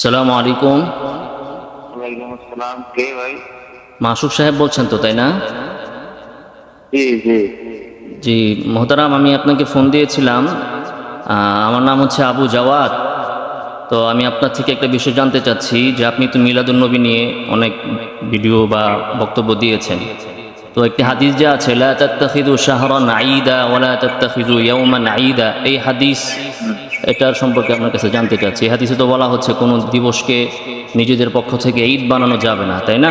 সালামু আলাইকুম। কে ভাই? মাসুক সাহেব বলছেন তো তাই না? জি জি। জি মোহতারাম আমি আপনাকে ফোন দিয়েছিলাম। আমার নাম হচ্ছে আবু জাওয়াত তো আমি আপনার থেকে একটা বিষয় জানতে চাচ্ছি যে আপনি তো মিলাদুন্নবী নিয়ে অনেক ভিডিও বা বক্তব্য দিয়েছেন। তো একটি হাদিস যে আছে লা তাত্তাখিদু শাহরান আইদা ওয়ালা তাত্তাখিদু ইয়াউমান আইদা। এই হাদিস এটার সম্পর্কে আপনার কাছে জানতে চাচ্ছি। হাদিসে তো বলা হচ্ছে কোনো দিবসকে নিজেদের পক্ষ থেকে ঈদ বানানো যাবে না তাই না?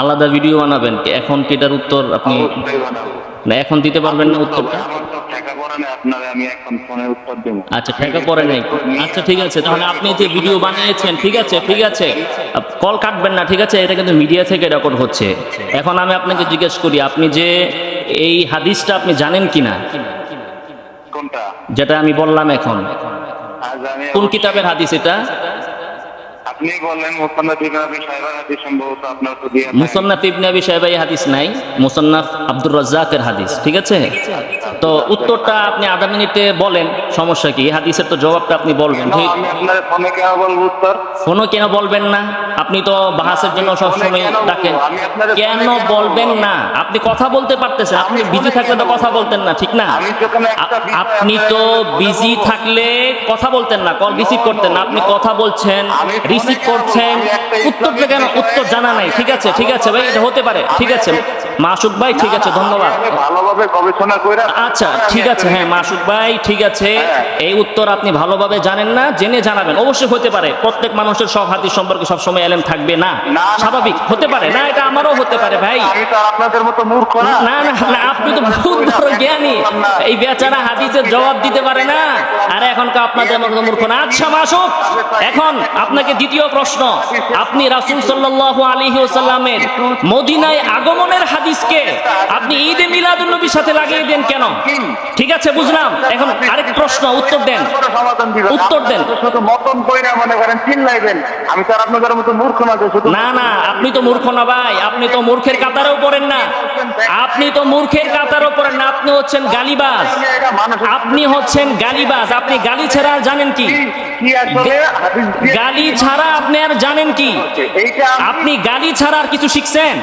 আলাদা ভিডিও বানাবেন এখন কি এটার উত্তর আপনি না এখন দিতে পারবেন না উত্তরটা? আচ্ছা ঠেকা পড়ে নাই। আচ্ছা ঠিক আছে তাহলে আপনি যে ভিডিও বানিয়েছেন ঠিক আছে ঠিক আছে। কল কাটবেন না ঠিক আছে? এটা কিন্তু মিডিয়া থেকে রেকর্ড হচ্ছে। এখন আমি আপনাকে জিজ্ঞেস করি আপনি যে এই হাদিসটা আপনি জানেন কিনা? কোনটা? যেটা আমি বললাম এখন। আজ কোন কিতাবের হাদিস এটা? আপনি বললেন সাহেবের হাদিস সম্ভবত আপনার তো দিয়ে মুসন্নাফ ইবনে আবি সাহেব হাদিস নাই মুসন্নাফ আব্দুর রাজ্জাকের হাদিস ঠিক আছে? তো উত্তরটা আপনি আধা মিনিটে বলেন। সমস্যা কি? হাদিসের তো জবাবটা আপনি বলবেন ঠিক? ফোনও কেন বলবেন না? আপনি তো বাহাসের জন্য সবসময় ডাকেন। কেন বলবেন না? আপনি কথা বলতে পারতেছেন আপনি বিজি থাকলে তো কথা বলতেন না ঠিক না? আপনি তো বিজি থাকলে কথা বলতেন না কল রিসিভ করতেন না। আপনি কথা বলছেন রিসিভ করছেন উত্তরটা কেন? উত্তর জানা নাই ঠিক আছে ঠিক আছে ভাই এটা হতে পারে ঠিক আছে। মাসুক ভাই ঠিক আছে ধন্যবাদ। ভালোভাবে গবেষণা করে আচ্ছা ঠিক আছে হ্যাঁ মাসুক ভাই ঠিক আছে। হ্যাঁ। এই উত্তর আপনি ভালোভাবে জানেন না জেনে জানাবেন। অবশ্যই হতে পারে প্রত্যেক মানুষের সব হাদিস সম্পর্কে সবসময় এলেম থাকবে না। স্বাভাবিক হতে পারে। না এটা আমারও হতে পারে ভাই। আপনাদের মতো মূর্খ না। না না আপনি তো বহুত বড় জ্ঞানী। এই বেচারা হাদিসের জবাব দিতে পারে না। আর এখন তো আপনাদের মতো মূর্খ না। আচ্ছা মাসুক এখন আপনাকে দ্বিতীয় প্রশ্ন। আপনি রাসূল সাল্লাল্লাহু আলাইহি ওয়াসাল্লামের মদিনায় আগমনের হাদিসকে আপনি ঈদে মিলাদুন্নবীর সাথে লাগিয়ে দেন কেন? ঠিক আছে বুঝলাম। এখন আরেক প্রশ্ন উত্তর দেন। উত্তর দেন। আমি তো আপনাদের মতো মূর্খ না না না আপনি তো মূর্খ না ভাই। আপনি তো মূর্খের কাতারেও পড়েন না। আপনি তো মূর্খের কাতারেও পড়েন না। আপনি হচ্ছেন গালিবাজ। আপনি হচ্ছেন গালিবাজ। আপনি গালি ছাড়া আর জানেন কি? গালি ছাড়া আপনি আর জানেন কি? এইটা আপনি গালি ছাড়া আর কিছু শিখছেন।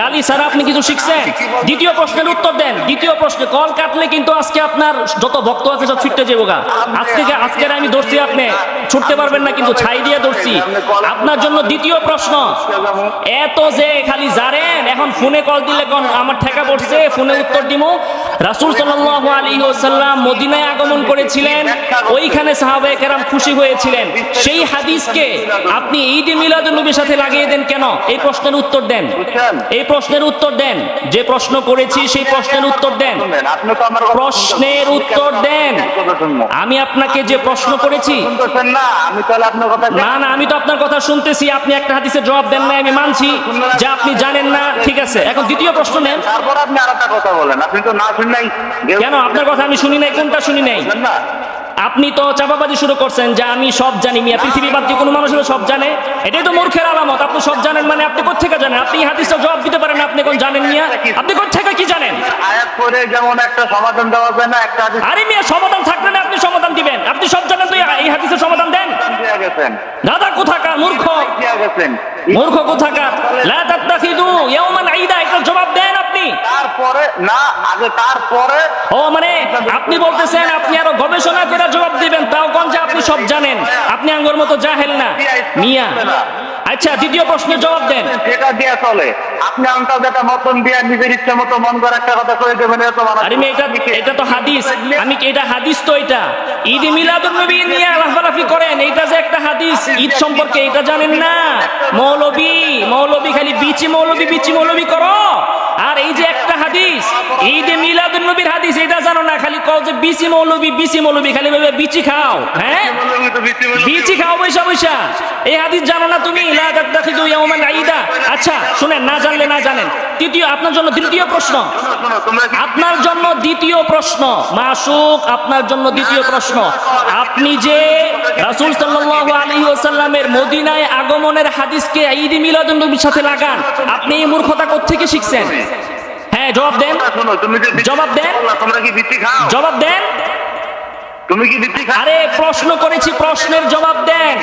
গালি আপনি কিছু শিখছেন? দ্বিতীয় প্রশ্নের উত্তর দেন। দ্বিতীয় প্রশ্নে কল কাটলে কিন্তু আজকে আপনার যত ভক্ত আছে সব ছুটতে যাব গা। আজকে আজকের আমি ধরছি আপনি। ছুটতে পারবেন না কিন্তু ছাই দিয়ে ধরছি। আপনার জন্য দ্বিতীয় প্রশ্ন। এত যে খালি জানেন এখন ফোনে কল দিলে কোন আমার ঠেকা পড়ছে ফোনে উত্তর দিমু। রাসূল সাল্লাল্লাহু আলাইহি ওয়াসাল্লাম মদিনায় আগমন করেছিলেন। ওইখানে সাহাবায়ে কেরাম খুশি হয়েছিলেন। সেই হাদিসকে আপনি ঈদ মিলাদুন নবীর সাথে লাগিয়ে দেন কেন? এই প্রশ্নের উত্তর দেন। এই প্রশ্নের উত্তর দেন। যে প্রশ্ন করেছি সেই প্রশ্নের উত্তর দেন। আপনি তো আমার প্রশ্নের উত্তর দেন। আমি আপনাকে যে প্রশ্ন করেছি না আপনার কথা না না আমি তো আপনার কথা শুনতেছি। আপনি একটা হাদিসের জবাব দেন না আমি মানছি। যে আপনি জানেন না ঠিক আছে। এখন দ্বিতীয় প্রশ্ন নেন। তারপর আপনি আর একটা কথা বলেন। আপনি তো না শুনলেই কেন? আপনার কথা আমি শুনি নাই কোনটা শুনি নাই? আপনি তো চাপাবাজি শুরু করছেন যে আমি সব জানি মিয়া। পৃথিবী বাদ দিয়ে কোনো মানুষ সব জানে। এটাই তো মূর্খের আলামত। আপনি সব জানেন মানে আপনি কোথেকে জানেন? আপনি হাদিসটা জবাব দিতে পারেন না, আপনি কোন জানেন মিয়া? আপনি কোথেকে কি জানেন? আয়াত করে যেমন একটা সমাধান দেওয়া যায় না একটা আরে মিয়া সমাধান থাকলে না আপনি সমাধান দিবেন। আপনি সব জানেন তো এই হাদিসের সমাধান দেন। দাদা কোথাকার মূর্খ? মূর্খ কোথাকার? লা তাত্তাখিদু ইয়াওমান ঈদা এটা জবাব দেন। তারপরে না আগে তারপরে ও মানে আপনি বলতেছেন আপনি আরও গবেষণা করে জবাব দিবেন তাও কোন যে আপনি সব জানেন। আপনি আঙ্গুর মতো জাহেল না। মিয়া। আচ্ছা দ্বিতীয় প্রশ্নের জবাব দেন। সেটা দিয়ে চলে। আপনি যেটা মতন দিয়ে নিজের ইচ্ছা মতো মন করে একটা কথা দেবেন এটা তো মানা আরে মেয়ে এটা এটা তো হাদিস। আমি কি এটা হাদিস তো এটা। ঈদ মিলাদুন নবী নিয়ে লাফালাফি করেন। এটা যে একটা হাদিস। ঈদ সম্পর্কে এটা জানেন না। মৌলবী মৌলবী খালি বিচি মৌলবী বিচি মৌলবী করো। আর এই যে একটা হাদিস এই যে মিলাদ নবীর হাদিস, এটা জানো না, খালি কও যে বিসি মৌলবি বিসি মৌলবি, খালি ভাবে বিচি খাও হ্যাঁ? বিচি খাও বৈশা বৈশা এই হাদিস জানো না তুমি? আচ্ছা শুনেন না জানলে না জানেন। তৃতীয় আপনার জন্য তৃতীয় প্রশ্ন। আপনার জন্য দ্বিতীয় প্রশ্ন। মাসুক আপনার জন্য দ্বিতীয় প্রশ্ন। আপনি যে রাসূল ওয়াসাল্লামের মদিনায় আগমনের হাদিসকে ঈদ নবীর সাথে লাগান আপনি এই মূর্খতা কোত্থেকে শিখছেন? হ্যাঁ জবাব দেন। জবাব দেন। জবাব দেন। তুমি কি আরে প্রশ্ন করেছি প্রশ্নের জবাব দেন।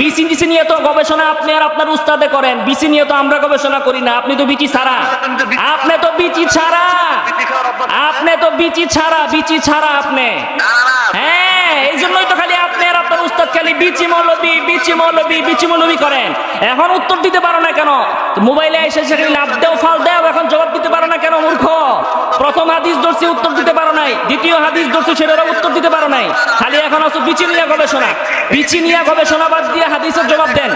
বিসিডিসি নিয়ে তো গবেষণা আপনি আর আপনার উস্তাদে করেন। বিসি নিয়ে তো আমরা গবেষণা করি না। আপনি তো বিচি ছাড়া। আপনি তো বিচি ছাড়া। আপনি তো বিচি ছাড়া বিচি ছাড়া আপনি। হ্যাঁ এই জন্যই তো খালি আপনি আর আপনার উস্তাদ খালি বিচি মৌলবি বিচি মৌলবি বিচি মৌলবি করেন। এখন উত্তর দিতে পারো না কেন? মোবাইলে এসে সেখানে লাভ দেও ফাল দেও এখন জবাব দিতে পারো না কেন মূর্খ? প্রথম হাদিস ধরছি উত্তর ধরছি সেটারও উত্তর দিতে পারো নাই। খালি এখন আছো বিচি নিয়ে গবেষণা। বিচি নিয়ে গবেষণা বাদ দিয়ে হাদিসের জবাব দেন।